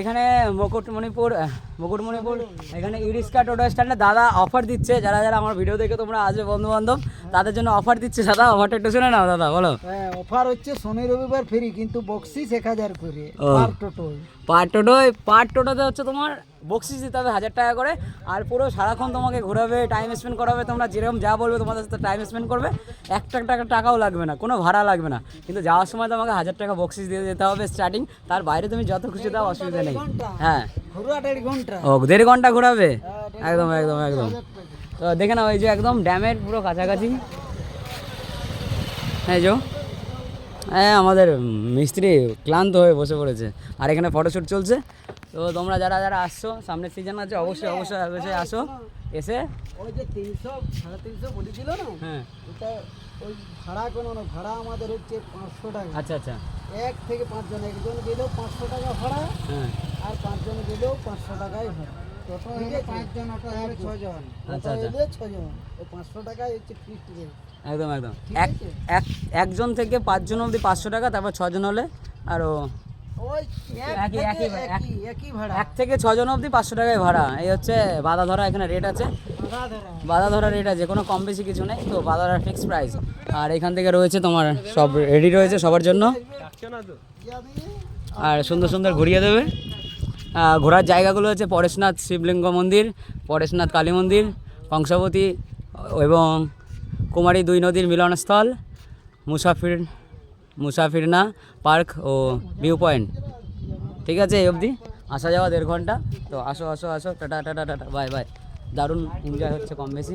এখানে মুকুটমণিপুর মুকুটমণিপুর এখানে ইরিস্কা টোটো স্ট্যান্ডে দাদা অফার দিচ্ছে। যারা যারা আমার ভিডিও দেখে তোমরা আসবে বন্ধু বান্ধব তাদের জন্য অফার দিচ্ছে। দাদা অফারটা একটু শুনে নাও দাদা বলো। হ্যাঁ অফার হচ্ছে শনি রবিবার ফ্রি কিন্তু বক্সিস এক হাজার করে। পার টোটোয় পার টোটোয় পার টোটোতে হচ্ছে তোমার বক্সিস দিতে হবে হাজার টাকা করে। আর পুরো সারাক্ষণ তোমাকে ঘোরাবে টাইম স্পেন্ড করাবে তোমরা যেরকম যা বলবে তোমাদের সাথে টাইম স্পেন্ড করবে একটা টাকা টাকাও লাগবে না কোনো ভাড়া লাগবে না। কিন্তু যাওয়ার সময় তোমাকে হাজার টাকা বক্সিস দিয়ে যেতে হবে স্টার্টিং তার বাইরে তুমি যত খুশি দাও অসুবিধা নেই। হ্যাঁ। ও দেড় ঘণ্টা ঘোরাবে? একদম একদম একদম। তো দেখে নাও এই যে একদম ড্যামের পুরো কাছাকাছি। হ্যাঁ যো হ্যাঁ আমাদের মিস্ত্রি ক্লান্ত হয়ে বসে পড়েছে। আর এখানে ফটোশ্যুট চলছে। তো তোমরা যারা যারা আসছো সামনের সিজন আছে অবশ্যই অবশ্যই অবশ্যই আসো। এসে ওই যে তিনশো সাড়ে তিনশো বলেছিল না? হ্যাঁ। ওটা ওই ভাড়া কোনো না ভাড়া আমাদের হচ্ছে পাঁচশো টাকা। আচ্ছা আচ্ছা। এক থেকে পাঁচজন একজন গেলেও পাঁচশো টাকা ভাড়া হ্যাঁ। আর পাঁচজন গেলেও পাঁচশো টাকাই ভাড়া। টোটো হলে পাঁচজন অটো হলে ছজন আচ্ছা, আচ্ছা। ছজন ওই পাঁচশো টাকাই হচ্ছে ফিক্সড রেট একদম একদম। এক এক একজন থেকে পাঁচজন অবধি পাঁচশো টাকা তারপর ছজন হলে আরও এক থেকে ছজন অবধি পাঁচশো টাকায় ভাড়া। এই হচ্ছে বাধা ধরা এখানে রেট আছে। বাধা ধরা। রেট আছে কোনো কম বেশি কিছু নেই। তো বাধা ধরা ফিক্স প্রাইস আর এখান থেকে রয়েছে তোমার সব রেডি রয়েছে সবার জন্য। আর সুন্দর সুন্দর ঘুরিয়ে দেবে। ঘোরার জায়গাগুলো হচ্ছে পরেশনাথ শিবলিঙ্গ মন্দির পরেশনাথ কালী মন্দির কংসাবতী এবং কুমারী দুই নদীর মিলনস্থল মুসাফির মুসাফিরনা পার্ক ও ভিউ পয়েন্ট ঠিক আছে, এই অবধি। আসা যাওয়া দেড় ঘণ্টা। তো আসো আসো আসো। Tata tata tata. Bye bye. দারুণ এনজয় হচ্ছে কম বেশি।